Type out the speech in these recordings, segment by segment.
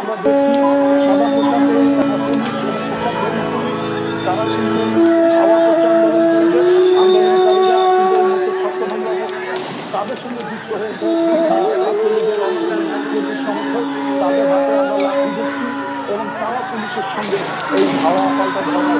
আমরা দেখছি সাদা পোশাকে পোশাক তারা কিন্তু মুহূর্তে ছত্রভঙ্গ তাদের সঙ্গে যুক্ত এবং তারা পুলিশের সঙ্গে এই হাওয়া পাল্টা ধর্মের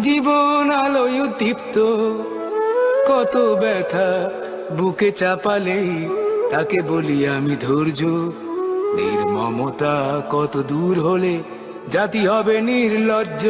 জীবন আলোয় উদ্দীপ্ত। কত ব্যথা বুকে চাপালেই তাকে বলি আমি ধৈর্য। নির্মমতা কত দূর হলে, জাতি হবে নির্লজ্জ।